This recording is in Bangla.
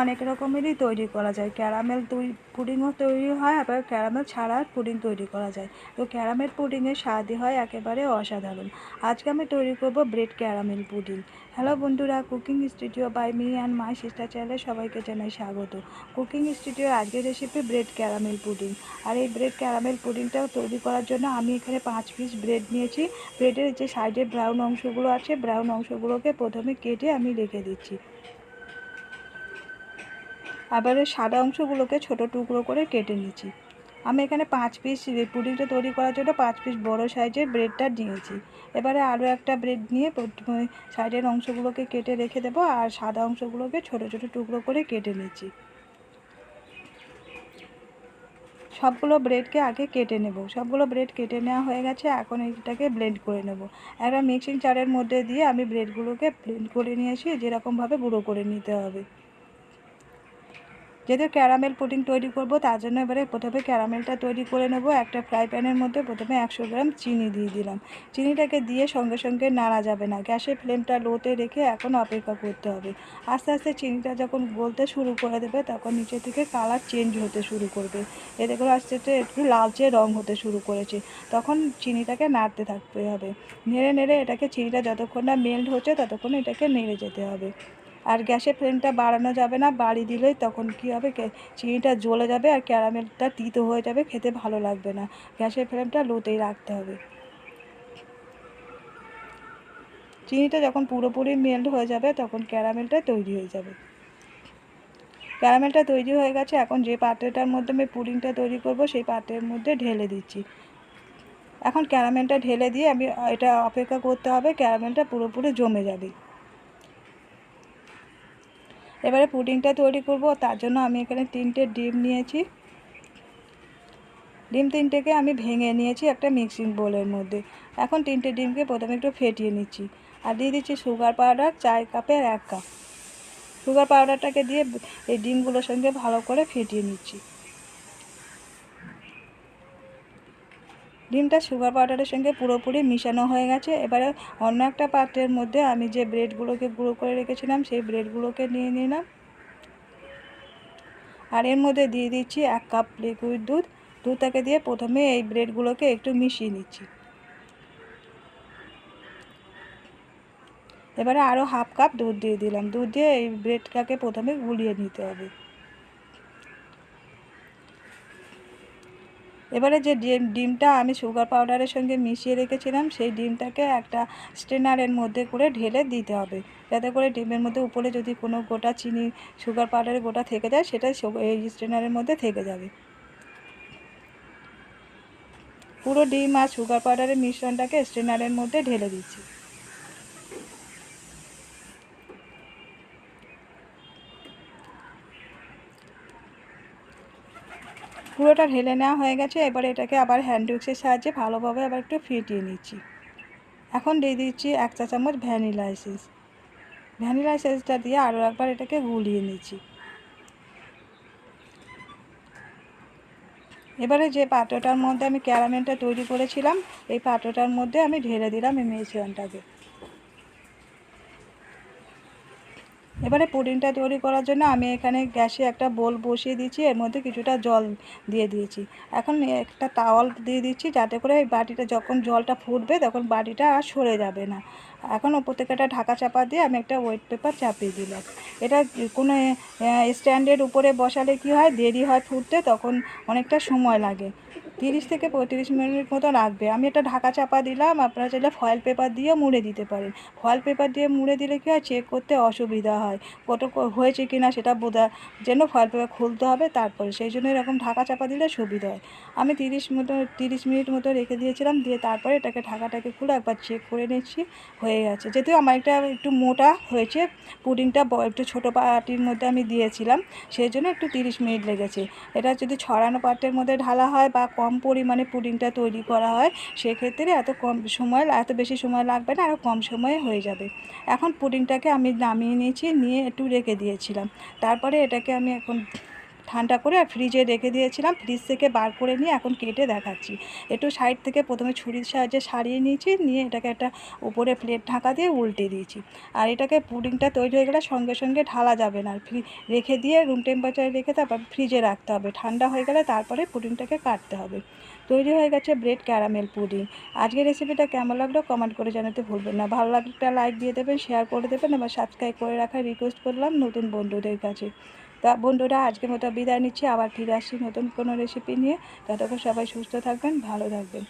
অনেক রকমেরই তৈরি করা যায়। ক্যারামেল তৈরি পুডিংও তৈরি হয়, আবার ক্যারামেল ছাড়া পুডিং তৈরি করা যায়। তো ক্যারামেল পুডিংয়ের স্বাদই হয় একেবারে অসাধারণ। আজকে আমি তৈরি করব ব্রেড ক্যারামেল পুডিং হ্যালো বন্ধুরা cooking studio by me and my sister চ্যানেলে সবাইকে জানাই স্বাগত। কুকিং স্টুডিওর আজকের রেসিপি ব্রেড ক্যারামেল পুডিং আর এই ব্রেড ক্যারামেল পুডিংটা তৈরি করার জন্য আমি এখানে পাঁচ পিস ব্রেড নিয়েছি। ব্রেডের যে সাইডের ব্রাউন অংশগুলো আছে ব্রাউন অংশগুলোকে প্রথমে কেটে আমি রেখে দিচ্ছি। আবার সাদা অংশগুলোকে ছোট টুকরো করে কেটে নিয়েছি। আমি এখানে পাঁচ পিস পুডিংটা তৈরি করার জন্য পাঁচ পিস বড় সাইজের ব্রেডটা নিয়েছি। এবারে আরও একটা ব্রেড নিয়ে সাইডের অংশগুলোকে কেটে রেখে দেবো আর সাদা অংশগুলোকে ছোট ছোট টুকরো করে কেটে নিয়েছি। সবগুলো ব্রেডকে আগে কেটে নেব। সবগুলো ব্রেড কেটে নেওয়া হয়ে গেছে, এখন এইটাকে ব্লেন্ড করে নেব। একটা মিক্সিং চারের মধ্যে দিয়ে আমি ব্রেডগুলোকে ব্লেন্ড করে নিয়েছি, যেরকমভাবে গুঁড়ো করে নিতে হবে। যেহেতু ক্যারামেল পুডিং তৈরি করব, তার জন্য এবারে প্রথমে ক্যারামেলটা তৈরি করে নেব। একটা ফ্রাই প্যানের মধ্যে প্রথমে একশো গ্রাম চিনি দিয়ে দিলাম। চিনিটাকে দিয়ে সঙ্গে সঙ্গে নাড়া যাবে না। গ্যাসের ফ্লেমটা লোতে রেখে এখন অপেক্ষা করতে হবে। আস্তে আস্তে চিনিটা যখন গলতে শুরু করে দেবে, তখন নিচে থেকে কালার চেঞ্জ হতে শুরু করবে। এতে করে আস্তে আস্তে একটু লালচে রং হতে শুরু করেছে। তখন চিনিটাকে নাড়তে থাকতে হবে। নেড়ে নেড়ে এটাকে চিনিটা যতক্ষণ না মেল্ট হচ্ছে, ততক্ষণ এটাকে নেড়ে যেতে হবে। আর গ্যাসের ফ্লেমটা বাড়ানো যাবে না, বাড়ি দিলেই তখন কী হবে চিনিটা জ্বলে যাবে আর ক্যারামেলটা তিতো হয়ে যাবে, খেতে ভালো লাগবে না। গ্যাসের ফ্লেমটা লোতেই রাখতে হবে। চিনিটা যখন পুরোপুরি মেল্ট হয়ে যাবে, তখন ক্যারামেলটা তৈরি হয়ে যাবে। ক্যারামেলটা তৈরি হয়ে গেছে, এখন যে পাত্রটার মধ্যে আমি পুডিংটা তৈরি করব, সেই পাত্রের মধ্যে ঢেলে দিচ্ছি। এখন ক্যারামেলটা ঢেলে দিয়ে আমি, এটা অপেক্ষা করতে হবে, ক্যারামেলটা পুরোপুরি জমে যাবে। এবারে পুডিংটা তৈরি করব, তার জন্য আমি এখানে তিনটে ডিম নিয়েছি। ডিম তিনটেকে আমি ভেঙে নিয়েছি একটা মিক্সিং বোলের মধ্যে। এখন তিনটে ডিমকে প্রথমে একটু ফেটিয়ে নিচ্ছি। আর দিয়ে দিচ্ছি সুগার পাউডার, চার কাপের এক কাপ। সুগার পাউডারটাকে দিয়ে এই ডিমগুলোর সঙ্গে ভালো করে ফেটিয়ে নিচ্ছি। ডিমটা সুগার পাউডারের সঙ্গে পুরোপুরি মিশানো হয়ে গেছে। এবারে অন্য একটা পাত্রের মধ্যে আমি যে ব্রেডগুলোকে গুঁড়ো করে রেখেছিলাম, সেই ব্রেডগুলোকে নিয়ে নিলাম। আর এর মধ্যে দিয়ে দিচ্ছি এক কাপ লিকুইড দুধ। দুধটাকে দিয়ে প্রথমে এই ব্রেডগুলোকে একটু মিশিয়ে নিচ্ছি। এবারে আরও হাফ কাপ দুধ দিয়ে দিলাম। দুধ দিয়ে এই ব্রেডটাকে প্রথমে গুলিয়ে নিতে হবে। এবারে যে ডিম, ডিমটা আমি সুগার পাউডারের সঙ্গে মিশিয়ে রেখেছিলাম, সেই ডিমটাকে একটা স্ট্রেনারের মধ্যে করে ঢেলে দিতে হবে। যাতে করে ডিমের মধ্যে উপরে যদি কোনো গোটা চিনি সুগার পাউডারের গোটা থেকে যায় সেটা এই স্ট্রেনারের মধ্যে থেকে যাবে। পুরো ডিম আর সুগার পাউডারের মিশ্রণটাকে স্ট্রেনারের মধ্যে ঢেলে দিচ্ছি। পুরোটা ঢেলে নেওয়া হয়ে গেছে, এবারে এটাকে আবার হ্যান্ড উইক্সের সাহায্যে ভালোভাবে আবার একটু ফিটিয়ে নিচ্ছি। এখন দিয়ে দিচ্ছি এক চা চামচ ভ্যানিলা এসেন্স ভ্যানিলা এসেন্সটা দিয়ে আরও একবার এটাকে গুলিয়ে নিচ্ছি। এবারে যে পাত্রটার মধ্যে আমি ক্যারামেলটা তৈরি করেছিলাম, এই পাত্রটার মধ্যে আমি ঢেলে দিলাম এই মিশ্রণটাকে এবারে পুডিংটা তৈরি করার জন্য আমি এখানে গ্যাসে একটা বোল বসিয়ে দিয়েছি, এর মধ্যে কিছুটা জল দিয়ে দিয়েছি। এখন একটা তাওয়াল দিয়ে দিচ্ছি যাতে করে এই বাটিটা যখন জলটা ফুটবে তখন বাটিটা আর সরে যাবে না। এখন ওপর থেকে একটা ঢাকা চাপা দিয়ে আমি একটা ওয়েট পেপার চাপিয়ে দিলাম। এটা কোনো স্ট্যান্ডের উপরে বসালে কি হয়, দেরি হয় ফুটতে তখন অনেকটা সময় লাগে। তিরিশ থেকে পঁয়ত্রিশ মিনিট মতো লাগবে আমি এটা ঢাকা চাপা দিলাম, আপনারা চাইলে ফয়েল পেপার দিয়ে মুড়ে দিতে পারেন। ফয়েল পেপার দিয়ে মুড়ে দিলে কী হয়? চেক করতে অসুবিধা হয়। কত হয়েছে কি না সেটা বোঝার জন্য ফয়েল পেপার খুলতে হবে তারপরে। সেই জন্য এরকম ঢাকা চাপা দিলে সুবিধা হয়। আমি তিরিশ মতো, তিরিশ মিনিট মতো রেখে দিয়েছিলাম, দিয়ে তারপরে এটাকে, ঢাকাটাকে খুলে একবার চেক করে নিচ্ছি, হয়ে গেছে। যেহেতু আমার একটা একটু মোটা হয়েছে, পুডিংটা একটু ছোটো পাটির মধ্যে আমি দিয়েছিলাম, সেই জন্য একটু তিরিশ মিনিট লেগেছে। এটা যদি ছড়ানো পাত্রের মধ্যে ঢালা হয় বা কম পরিমাণে পুডিংটা তৈরি করা হয়, সেক্ষেত্রে এত কম সময় এত বেশি সময় লাগবে না আরও কম সময়ে হয়ে যাবে। এখন পুডিংটাকে আমি নামিয়ে নিয়েছি, নিয়ে একটু রেখে দিয়েছিলাম। তারপরে এটাকে আমি এখন ঠান্ডা করে আর ফ্রিজে রেখে দিয়েছিলাম। ফ্রিজ থেকে বার করে নিয়ে এখন কেটে দেখাচ্ছি। একটু সাইড থেকে প্রথমে ছুরির সাহায্যে সারিয়ে নিয়েছি, নিয়ে এটাকে একটা উপরে প্লেট ঢাকা দিয়ে উল্টে দিয়েছি। আর এটাকে পুডিংটা তৈরি হয়ে গেলে সঙ্গে সঙ্গে ঢালা যাবে না। ফ্রি রেখে দিয়ে রুম টেম্পারেচারে রেখে তারপর ফ্রিজে রাখতে হবে। ঠান্ডা হয়ে গেলে তারপরে পুডিংটাকে কাটতে হবে। তৈরি হয়ে গেছে ব্রেড ক্যারামেল পুডিং আজকের রেসিপিটা কেমন লাগল কমেন্ট করে জানাতে ভুলবেন না। ভালো লাগলে লাইক দিয়ে দেবেন শেয়ার করে দেবেন। আবার সাবস্ক্রাইব করে রাখার রিকোয়েস্ট করলাম নতুন বন্ধুদের কাছে। তা বন্ধুরা, আজকের মতো বিদায় নিচ্ছি। আবার ফিরে আসছি নতুন কোনো রেসিপি নিয়ে। ততক্ষণ সবাই সুস্থ থাকবেন, ভালো থাকবেন।